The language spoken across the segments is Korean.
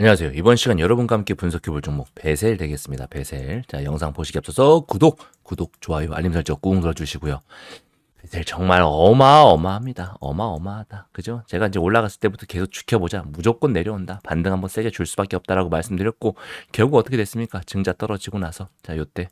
안녕하세요. 이번 시간 여러분과 함께 분석해 볼 종목 베셀 되겠습니다. 베셀. 자, 영상 보시기 앞서서 구독, 구독, 좋아요, 알림 설정 꾹 눌러주시고요. 베셀 정말 어마어마합니다. 어마어마하다. 그죠? 제가 이제 올라갔을 때부터 계속 지켜보자. 무조건 내려온다. 반등 한번 세게 줄 수밖에 없다라고 말씀드렸고, 결국 어떻게 됐습니까? 증자 떨어지고 나서. 자, 요때.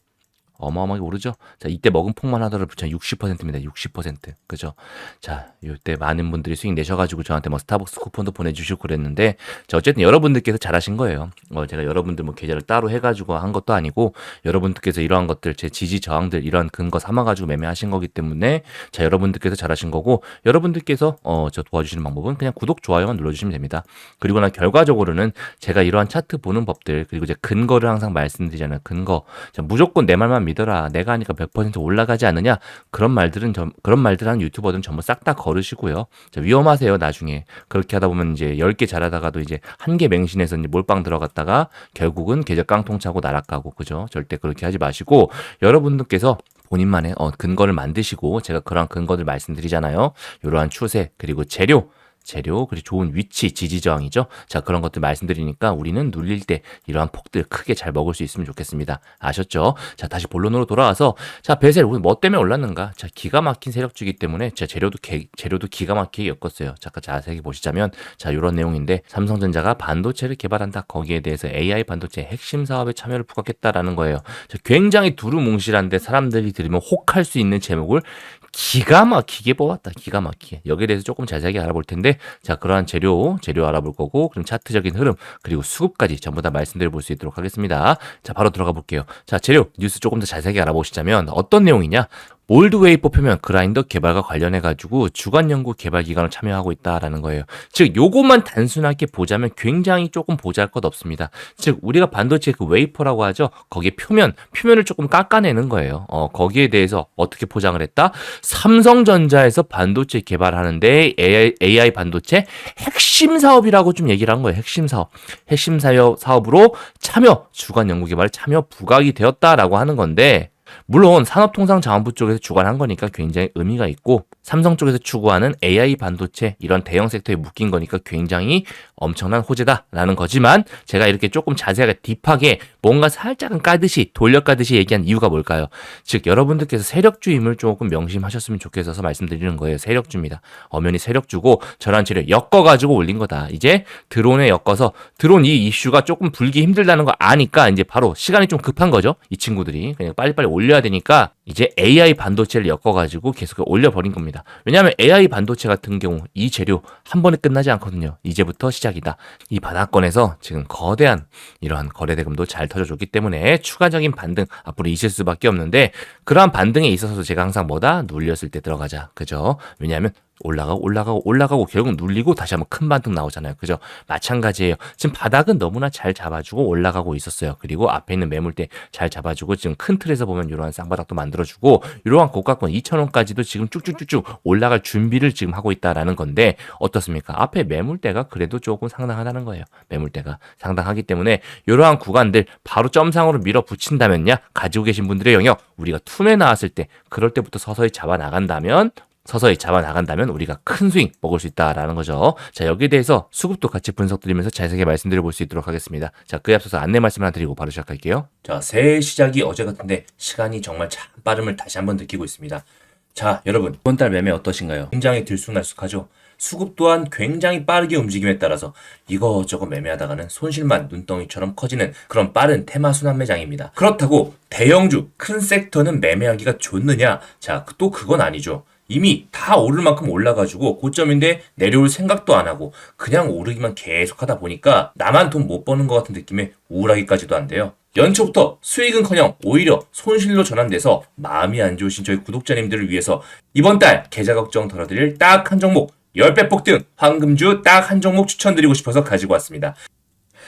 어마어마하게 오르죠? 자, 이때 먹은 폭만 하더라도 부천 60%입니다. 60%. 그죠? 자, 이때 많은 분들이 수익 내셔가지고 저한테 뭐 스타벅스 쿠폰도 보내주시고 그랬는데, 자, 어쨌든 여러분들께서 잘하신 거예요. 어, 제가 여러분들 뭐 계좌를 따로 해가지고 한 것도 아니고, 여러분들께서 이러한 것들, 제 지지 저항들, 이러한 근거 삼아가지고 매매하신 거기 때문에, 자, 여러분들께서 잘하신 거고, 여러분들께서, 어, 저 도와주시는 방법은 그냥 구독, 좋아요만 눌러주시면 됩니다. 그리고 나 결과적으로는 제가 이러한 차트 보는 법들, 그리고 이제 근거를 항상 말씀드리잖아요. 근거. 자, 무조건 내 말만 믿어라. 내가 하니까 100% 올라가지 않느냐? 그런 말들은 전, 그런 말들 하는 유튜버들은 전부 싹 다 거르시고요. 자, 위험하세요. 나중에 그렇게 하다 보면 이제 10개 잘하다가도 이제 한 개 맹신해서 이제 몰빵 들어갔다가 결국은 계좌 깡통 차고 날아가고 그죠? 절대 그렇게 하지 마시고 여러분들께서 본인만의 어, 근거를 만드시고 제가 그런 근거들 말씀드리잖아요. 이러한 추세 그리고 재료 재료 그리고 좋은 위치 지지 저항이죠. 자 그런 것들 말씀드리니까 우리는 눌릴 때 이러한 폭들 크게 잘 먹을 수 있으면 좋겠습니다. 아셨죠? 자 다시 본론으로 돌아와서 자 베셀 오늘 뭐 때문에 올랐는가? 자 기가 막힌 세력주기 때문에 자 재료도 개, 재료도 기가 막히게 엮었어요. 잠깐 자세히 보시자면 자 이런 내용인데 삼성전자가 반도체를 개발한다. 거기에 대해서 AI 반도체 핵심 사업에 참여를 부각했다라는 거예요. 자, 굉장히 두루뭉실한데 사람들이 들으면 혹할 수 있는 제목을 기가 막히게 뽑았다. 기가 막히게. 여기에 대해서 조금 자세하게 알아볼 텐데, 자, 그러한 재료, 재료 알아볼 거고, 그럼 차트적인 흐름, 그리고 수급까지 전부 다 말씀드려 볼 수 있도록 하겠습니다. 자, 바로 들어가 볼게요. 자, 재료, 뉴스 조금 더 자세하게 알아보시자면, 어떤 내용이냐? 몰드웨이퍼 표면 그라인더 개발과 관련해 가지고 주간 연구 개발 기관을 참여하고 있다라는 거예요. 즉 요것만 단순하게 보자면 굉장히 조금 보잘것 없습니다. 즉 우리가 반도체 그 웨이퍼라고 하죠. 거기에 표면 표면을 조금 깎아내는 거예요. 어 거기에 대해서 어떻게 포장을 했다? 삼성전자에서 반도체 개발하는데 AI, AI 반도체 핵심 사업이라고 좀 얘기를 한 거예요. 핵심 사업. 핵심 사업 사업으로 참여 주간 연구 개발 참여 부각이 되었다라고 하는 건데 물론 산업통상자원부 쪽에서 주관한 거니까 굉장히 의미가 있고 삼성 쪽에서 추구하는 AI 반도체 이런 대형 섹터에 묶인 거니까 굉장히 엄청난 호재다라는 거지만 제가 이렇게 조금 자세하게 딥하게 뭔가 살짝은 까듯이 돌려 까듯이 얘기한 이유가 뭘까요? 즉 여러분들께서 세력주임을 조금 명심하셨으면 좋겠어서 말씀드리는 거예요. 세력주입니다. 엄연히 세력주고 저런 치를 엮어가지고 올린 거다. 이제 드론에 엮어서 드론 이 이슈가 조금 불기 힘들다는 거 아니까 이제 바로 시간이 좀 급한 거죠. 이 친구들이 그냥 빨리빨리 올려야 되니까 이제 AI 반도체를 엮어가지고 계속 올려버린 겁니다. 왜냐하면 AI 반도체 같은 경우 이 재료 한 번에 끝나지 않거든요. 이제부터 시작이다. 이 바닥권에서 지금 거대한 이러한 거래 대금도 잘 터져줬기 때문에 추가적인 반등 앞으로 있을 수밖에 없는데 그러한 반등에 있어서 제가 항상 뭐다 눌렸을 때 들어가자. 그죠? 왜냐하면 올라가고 올라가고 올라가고 결국 눌리고 다시 한번 큰 반등 나오잖아요. 그죠? 마찬가지예요. 지금 바닥은 너무나 잘 잡아주고 올라가고 있었어요. 그리고 앞에 있는 매물대 잘 잡아주고 지금 큰 틀에서 보면 이러한 쌍바닥도 만들어주고 이러한 고가권 2,000원까지도 지금 쭉쭉쭉쭉 올라갈 준비를 지금 하고 있다라는 건데 어떻습니까? 앞에 매물대가 그래도 조금 상당하다는 거예요. 매물대가 상당하기 때문에 이러한 구간들 바로 점상으로 밀어붙인다면야 가지고 계신 분들의 영역 우리가 툼에 나왔을 때 그럴 때부터 서서히 잡아 나간다면 서서히 잡아 나간다면 우리가 큰 스윙 먹을 수 있다라는 거죠. 자, 여기에 대해서 수급도 같이 분석드리면서 자세하게 말씀드려 볼 수 있도록 하겠습니다. 자, 그에 앞서서 안내 말씀 하나 드리고 바로 시작할게요. 자, 새해 시작이 어제 같은데 시간이 정말 참 빠름을 다시 한번 느끼고 있습니다. 자, 여러분, 이번 달 매매 어떠신가요? 굉장히 들쑥날쑥하죠? 수급 또한 굉장히 빠르게 움직임에 따라서 이거저거 매매하다가는 손실만 눈덩이처럼 커지는 그런 빠른 테마 순환 매장입니다. 그렇다고 대형주, 큰 섹터는 매매하기가 좋느냐? 자, 또 그건 아니죠. 이미 다 오를 만큼 올라가지고 고점인데 내려올 생각도 안 하고 그냥 오르기만 계속 하다 보니까 나만 돈 못 버는 것 같은 느낌에 우울하기까지도 한데요. 연초부터 수익은커녕 오히려 손실로 전환돼서 마음이 안 좋으신 저희 구독자님들을 위해서 이번 달 계좌 걱정 덜어드릴 딱 한 종목 10배 폭등 황금주 딱 한 종목 추천드리고 싶어서 가지고 왔습니다.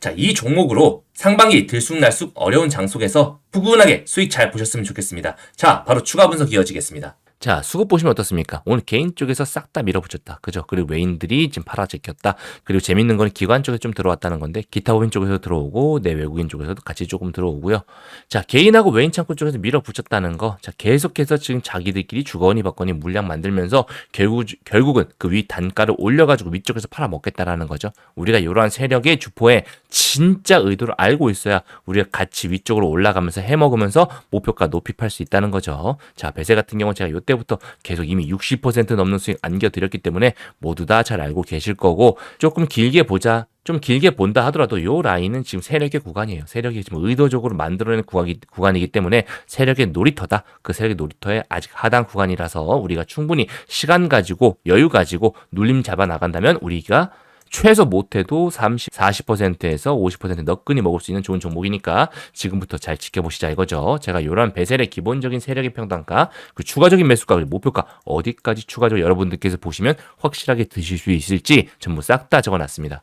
자, 이 종목으로 상반기 들쑥날쑥 어려운 장 속에서 푸근하게 수익 잘 보셨으면 좋겠습니다. 자, 바로 추가 분석 이어지겠습니다. 자, 수급 보시면 어떻습니까? 오늘 개인 쪽에서 싹 다 밀어붙였다. 그죠? 그리고 외인들이 지금 팔아 제꼈다. 그리고 재밌는 건 기관 쪽에 좀 들어왔다는 건데, 기타 법인 쪽에서 들어오고, 내 외국인 쪽에서도 같이 조금 들어오고요. 자, 개인하고 외인 창구 쪽에서 밀어붙였다는 거. 자, 계속해서 지금 자기들끼리 주거니 받거니 물량 만들면서 결국, 결국은 그 위 단가를 올려가지고 위쪽에서 팔아먹겠다라는 거죠. 우리가 이러한 세력의 주포에 진짜 의도를 알고 있어야 우리가 같이 위쪽으로 올라가면서 해먹으면서 목표가 높이 팔 수 있다는 거죠. 자, 배세 같은 경우는 제가 이때부터 계속 이미 60% 넘는 수익 안겨드렸기 때문에 모두 다 잘 알고 계실 거고 조금 길게 보자. 좀 길게 본다 하더라도 요 라인은 지금 세력의 구간이에요. 세력이 지금 의도적으로 만들어낸 구간이, 구간이기 때문에 세력의 놀이터다. 그 세력의 놀이터에 아직 하단 구간이라서 우리가 충분히 시간 가지고 여유 가지고 눌림 잡아 나간다면 우리가 최소 못해도 30, 40%에서 50% 너끈히 먹을 수 있는 좋은 종목이니까 지금부터 잘 지켜보시자 이거죠. 제가 이러한 베셀의 기본적인 세력의 평단가, 그 추가적인 매수가, 목표가 어디까지 추가적으로 여러분들께서 보시면 확실하게 드실 수 있을지 전부 싹 다 적어놨습니다.